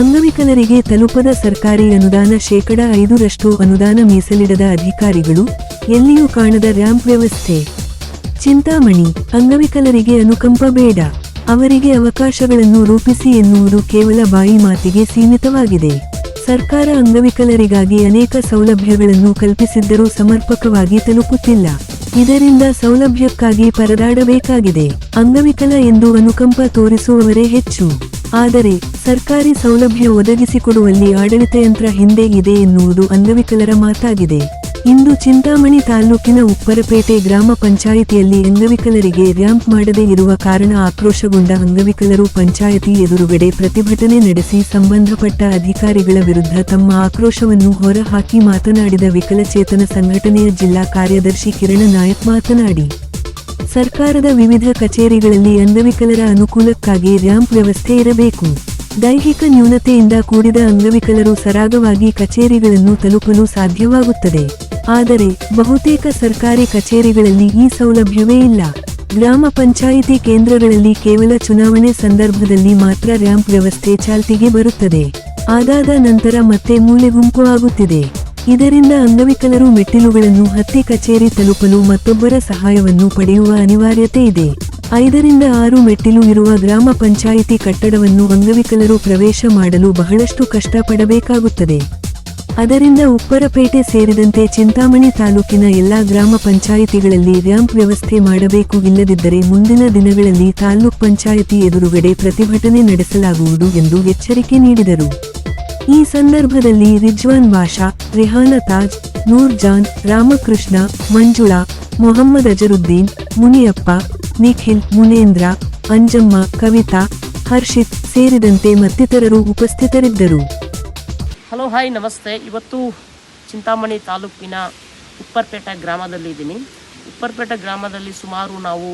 ಅಂಗವಿಕಲರಿಗೆ ತಲುಪದ ಸರ್ಕಾರಿ ಅನುದಾನ ಶೇಕಡ ಐದರಷ್ಟು ಅನುದಾನ ಮೀಸಲಿಡದ ಅಧಿಕಾರಿಗಳು, ಎಲ್ಲಿಯೂ ಕಾಣದ ರ್ಯಾಂಪ್ ವ್ಯವಸ್ಥೆ. ಚಿಂತಾಮಣಿ, ಅಂಗವಿಕಲರಿಗೆ ಅನುಕಂಪ ಬೇಡ. ಅವರಿಗೆ ಅವಕಾಶಗಳನ್ನು ರೂಪಿಸಿ ಎನ್ನುವುದು ಕೇವಲ ಬಾಯಿ ಮಾತಿಗೆ ಸೀಮಿತವಾಗಿದೆ. ಸರ್ಕಾರ ಅಂಗವಿಕಲರಿಗಾಗಿ ಅನೇಕ ಸೌಲಭ್ಯಗಳನ್ನು ಕಲ್ಪಿಸಿದ್ದರೂ ಸಮರ್ಪಕವಾಗಿ ತಲುಪುತ್ತಿಲ್ಲ. ಇದರಿಂದ ಸೌಲಭ್ಯಕ್ಕಾಗಿ ಪರದಾಡಬೇಕಾಗಿದೆ. ಅಂಗವಿಕಲ ಎಂದು ಅನುಕಂಪ ತೋರಿಸುವವರೇ ಹೆಚ್ಚು. ಆದರೆ ಸರ್ಕಾರಿ ಸೌಲಭ್ಯ ಒದಗಿಸಿಕೊಡುವಲ್ಲಿ ಆಡಳಿತ ಯಂತ್ರ ಹಿಂದೆ ಇದೆ ಎನ್ನುವುದು ಅಂಗವಿಕಲರ ಮಾತಾಗಿದೆ. ಇಂದು ಚಿಂತಾಮಣಿ ತಾಲೂಕಿನ ಉಪ್ಪರಪೇಟೆ ಗ್ರಾಮ ಪಂಚಾಯಿತಿಯಲ್ಲಿ ಅಂಗವಿಕಲರಿಗೆ ರ್ಯಾಂಪ್ ಮಾಡದೇ ಇರುವ ಕಾರಣ ಆಕ್ರೋಶಗೊಂಡ ಅಂಗವಿಕಲರು ಪಂಚಾಯಿತಿ ಎದುರುಗಡೆ ಪ್ರತಿಭಟನೆ ನಡೆಸಿ ಸಂಬಂಧಪಟ್ಟ ಅಧಿಕಾರಿಗಳ ವಿರುದ್ಧ ತಮ್ಮ ಆಕ್ರೋಶವನ್ನು ಹೊರಹಾಕಿ ಮಾತನಾಡಿದ ವಿಕಲಚೇತನ ಸಂಘಟನೆಯ ಜಿಲ್ಲಾ ಕಾರ್ಯದರ್ಶಿ ಕಿರಣ ನಾಯಕ್ ಮಾತನಾಡಿ. ಸರ್ಕಾರದ ವಿವಿಧ ಕಚೇರಿಗಳಲ್ಲಿ ಅಂಗವಿಕಲರ ಅನುಕೂಲಕ್ಕಾಗಿ ರ್ಯಾಂಪ್ ವ್ಯವಸ್ಥೆ ಇರಬೇಕು. ದೈಹಿಕ ನ್ಯೂನತೆಯಿಂದ ಕೂಡಿದ ಅಂಗವಿಕಲರು ಸರಾಗವಾಗಿ ಕಚೇರಿಗಳನ್ನು ತಲುಪಲು ಸಾಧ್ಯವಾಗುತ್ತದೆ. ಆದರೆ, ಬಹುತೇಕ ಸರ್ಕಾರಿ ಕಚೇರಿಗಳಲ್ಲಿ ಈ ಸೌಲಭ್ಯವೇ ಇಲ್ಲ. ಗ್ರಾಮ ಪಂಚಾಯಿತಿ ಕೇಂದ್ರಗಳಲ್ಲಿ ಕೇವಲ ಚುನಾವಣೆ ಸಂದರ್ಭದಲ್ಲಿ ಮಾತ್ರ ರ್ಯಾಂಪ್ ವ್ಯವಸ್ಥೆ ಚಾಲ್ತಿಗೆ ಬರುತ್ತದೆ. ಆದಾದ ನಂತರ ಮತ್ತೆ ಮೂಲೆಗುಂಪು ಆಗುತ್ತಿದೆ. ಇದರಿಂದ ಅಂಗವಿಕಲರು ಮೆಟ್ಟಿಲುಗಳನ್ನು ಹತ್ತಿ ಕಚೇರಿ ತಲುಪಲು ಮತ್ತೊಬ್ಬರ ಸಹಾಯವನ್ನು ಪಡೆಯುವ ಅನಿವಾರ್ಯತೆ ಇದೆ. ಐದರಿಂದ ಆರು ಮೆಟ್ಟಿಲು ಇರುವ ಗ್ರಾಮ ಪಂಚಾಯಿತಿ ಕಟ್ಟಡವನ್ನು ಅಂಗವಿಕಲರು ಪ್ರವೇಶ ಮಾಡಲು ಬಹಳಷ್ಟು ಕಷ್ಟಪಡಬೇಕಾಗುತ್ತದೆ. ಅದರಿಂದ ಉಪ್ಪರಪೇಟೆ ಸೇರಿದಂತೆ ಚಿಂತಾಮಣಿ ತಾಲೂಕಿನ ಎಲ್ಲಾ ಗ್ರಾಮ ಪಂಚಾಯಿತಿಗಳಲ್ಲಿ ರ್ಯಾಂಪ್ ವ್ಯವಸ್ಥೆ ಮಾಡಬೇಕು ಇಲ್ಲದಿದ್ದರೆ ಮುಂದಿನ ದಿನಗಳಲ್ಲಿ ತಾಲೂಕ್ ಪಂಚಾಯಿತಿ ಎದುರುಗಡೆ ಪ್ರತಿಭಟನೆ ನಡೆಸಲಾಗುವುದು ಎಂದು ಎಚ್ಚರಿಕೆ ನೀಡಿದರು. ಈ ಸಂದರ್ಭದಲ್ಲಿ ರಿಜ್ವಾನ್ ಬಾಷಾ, ರಿಹಾನ ತಾಜ್ ನೂರ್ ಜಾನ್ ರಾಮಕೃಷ್ಣ, ಮಂಜುಳಾ, ಮೊಹಮ್ಮದ್ ಅಜರುದ್ದೀನ್, ಮುನಿಯಪ್ಪ ನಿಖಿಲ್, ಮುನೇಂದ್ರ, ಅಂಜಮ್ಮ, ಕವಿತಾ, ಹರ್ಷಿತ್ ಸೇರಿದಂತೆ ಮತ್ತಿತರರು ಉಪಸ್ಥಿತರಿದ್ದರು. ಹಲೋ, ಹಾಯ್, ನಮಸ್ತೆ. ಇವತ್ತು ಚಿಂತಾಮಣಿ ತಾಲೂಕಿನ ಉಪ್ಪರ್ಪೇಟೆ ಗ್ರಾಮದಲ್ಲಿದ್ದೀನಿ ಉಪ್ಪರ್ಪೇಟೆ ಗ್ರಾಮದಲ್ಲಿ ಸುಮಾರು ನಾವು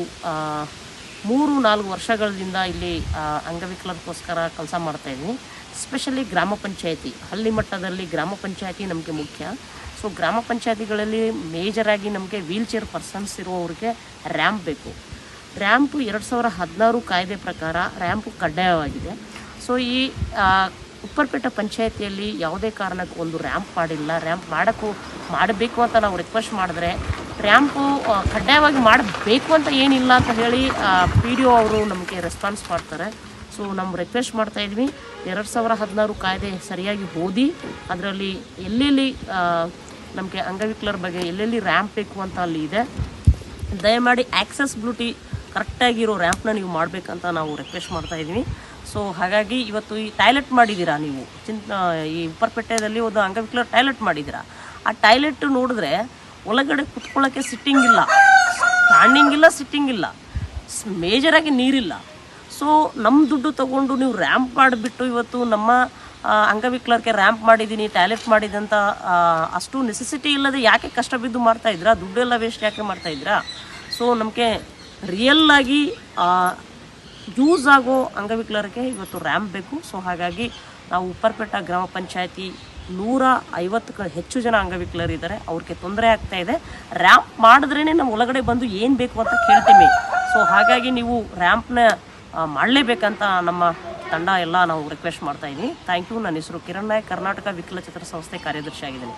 ಮೂರು, ನಾಲ್ಕು ವರ್ಷಗಳಿಂದ ಇಲ್ಲಿ ಅಂಗವಿಕಲರಿಗೋಸ್ಕರ ಕೆಲಸ ಮಾಡ್ತಾ ಇದ್ದೀನಿ ಸ್ಪೆಷಲಿ ಗ್ರಾಮ ಪಂಚಾಯತಿ. ಹಳ್ಳಿ ಮಟ್ಟದಲ್ಲಿ ಗ್ರಾಮ ಪಂಚಾಯತಿ ನಮಗೆ ಮುಖ್ಯ. ಸೊ ಗ್ರಾಮ ಪಂಚಾಯತಿಗಳಲ್ಲಿ ಮೇಜರಾಗಿ ನಮಗೆ ವೀಲ್ ಚೇರ್ ಪರ್ಸನ್ಸ್ ಇರುವವರಿಗೆ ರ್ಯಾಂಪ್ ಬೇಕು. ರ್ಯಾಂಪು ಎರಡು ಸಾವಿರ ಹದಿನಾರು ಕಾಯ್ದೆ ಪ್ರಕಾರ ರ್ಯಾಂಪು ಕಡ್ಡಾಯವಾಗಿದೆ. ಸೊ ಈ ಉಪ್ಪರ್ಪೇಟೆ ಪಂಚಾಯತಿಯಲ್ಲಿ ಯಾವುದೇ ಕಾರಣಕ್ಕೂ ಒಂದು ರ್ಯಾಂಪ್ ಮಾಡಿಲ್ಲ. ರ್ಯಾಂಪ್ ಮಾಡೋಕ್ಕೂ, ಮಾಡಬೇಕು ಅಂತ ನಾವು ರಿಕ್ವೆಸ್ಟ್ ಮಾಡಿದ್ರೆ ರ್ಯಾಂಪು ಕಡ್ಡಾಯವಾಗಿ ಮಾಡಬೇಕು ಅಂತ ಏನಿಲ್ಲ ಅಂತ ಹೇಳಿ ಪಿ ಡಿ ಒ ಅವರು ನಮಗೆ ರೆಸ್ಪಾನ್ಸ್ ಮಾಡ್ತಾರೆ. ಸೊ ನಮ್ಮ ರಿಕ್ವೆಸ್ಟ್ ಮಾಡ್ತಾ ಇದ್ವಿ. ಎರಡು ಸಾವಿರ ಹದಿನಾರು ಕಾಯ್ದೆ ಸರಿಯಾಗಿ ಓದಿ, ಅದರಲ್ಲಿ ಎಲ್ಲೆಲ್ಲಿ ನಮಗೆ ಅಂಗವಿಕಲರ ಬಗ್ಗೆ ಎಲ್ಲೆಲ್ಲಿ ರ್ಯಾಂಪ್ ಬೇಕು ಅಂತ ಅಲ್ಲಿ ಇದೆ. ದಯಮಾಡಿ ಆಕ್ಸೆಸ್ಬಿಲಿಟಿ ಕರೆಕ್ಟಾಗಿರೋ ರ್ಯಾಂಪ್ನ ನೀವು ಮಾಡಬೇಕಂತ ನಾವು ರಿಕ್ವೆಸ್ಟ್ ಮಾಡ್ತಾ ಇದ್ದೀವಿ. ಸೊ ಹಾಗಾಗಿ ಇವತ್ತು ಈ ಟಾಯ್ಲೆಟ್ ಮಾಡಿದ್ದೀರಾ ನೀವು? ಚಿಂತ ಈ ಉಪ್ಪರ್ಪೇಟೆಯಲ್ಲಿ ಒಂದು ಅಂಗವಿಕಲರ್ ಟಾಯ್ಲೆಟ್ ಮಾಡಿದ್ದೀರಾ? ಆ ಟಾಯ್ಲೆಟ್ ನೋಡಿದ್ರೆ ಒಳಗಡೆ ಕುತ್ಕೊಳ್ಳೋಕ್ಕೆ ಸಿಟ್ಟಿಂಗ್ ಇಲ್ಲ. ಸ್ಟ್ಯಾಂಡಿಂಗ್ ಇಲ್ಲ ಸಿಟ್ಟಿಂಗ್ ಇಲ್ಲ. ಮೇಜರಾಗಿ ನೀರಿಲ್ಲ. ಸೊ ನಮ್ಮ ದುಡ್ಡು ತಗೊಂಡು ನೀವು ರ್ಯಾಂಪ್ ಮಾಡಿಬಿಟ್ಟು ಇವತ್ತು ನಮ್ಮ ಅಂಗವಿಕಲರಿಗೆ ರ್ಯಾಂಪ್ ಮಾಡಿದ್ದೀನಿ ಟಾಯ್ಲೆಟ್ ಮಾಡಿದಂಥ ಅಷ್ಟು ನೆಸೆಸಿಟಿ ಇಲ್ಲದೆ ಯಾಕೆ ಕಷ್ಟ ಬಿದ್ದು ಮಾಡ್ತಾಯಿದ್ರಾ ದುಡ್ಡೆಲ್ಲ ವೇಸ್ಟ್ ಯಾಕೆ ಮಾಡ್ತಾಯಿದ್ರಾ ಸೊ ನಮಗೆ ರಿಯಲ್ ಆಗಿ ಯೂಸ್ ಆಗೋ ಅಂಗವಿಕಲರಿಗೆ ಇವತ್ತು ರ್ಯಾಂಪ್ ಬೇಕು. ಸೊ ಹಾಗಾಗಿ ನಾವು ಉಪ್ಪರ್ಪೇಟ ಗ್ರಾಮ ಪಂಚಾಯತಿ ನೂರ ಐವತ್ತಕ್ಕೂ ಹೆಚ್ಚು ಜನ ಅಂಗವಿಕಲರಿದ್ದಾರೆ. ಅವ್ರಿಗೆ ತೊಂದರೆ ಆಗ್ತಾ ಇದೆ. ರ್ಯಾಂಪ್ ಮಾಡಿದ್ರೇ ನಮ್ಮ ಒಳಗಡೆ ಬಂದು ಏನು ಬೇಕು ಅಂತ ಕೇಳ್ತೀವಿ ಸೊ ಹಾಗಾಗಿ ನೀವು ರ್ಯಾಂಪ್ನ ಮಾಡಲೇಬೇಕಂತ ನಮ್ಮ ತಂಡ ಎಲ್ಲ ನಾವು ರಿಕ್ವೆಸ್ಟ್ ಮಾಡ್ತಾ ಇದ್ದೀನಿ ಥ್ಯಾಂಕ್ ಯು ನನ್ನ ಹೆಸರು ಕಿರಣ್ ನಾಯಕ್, ಕರ್ನಾಟಕ ವಿಕಲಚಿತ್ರ ಸಂಸ್ಥೆ ಕಾರ್ಯದರ್ಶಿ ಆಗಿದ್ದೀನಿ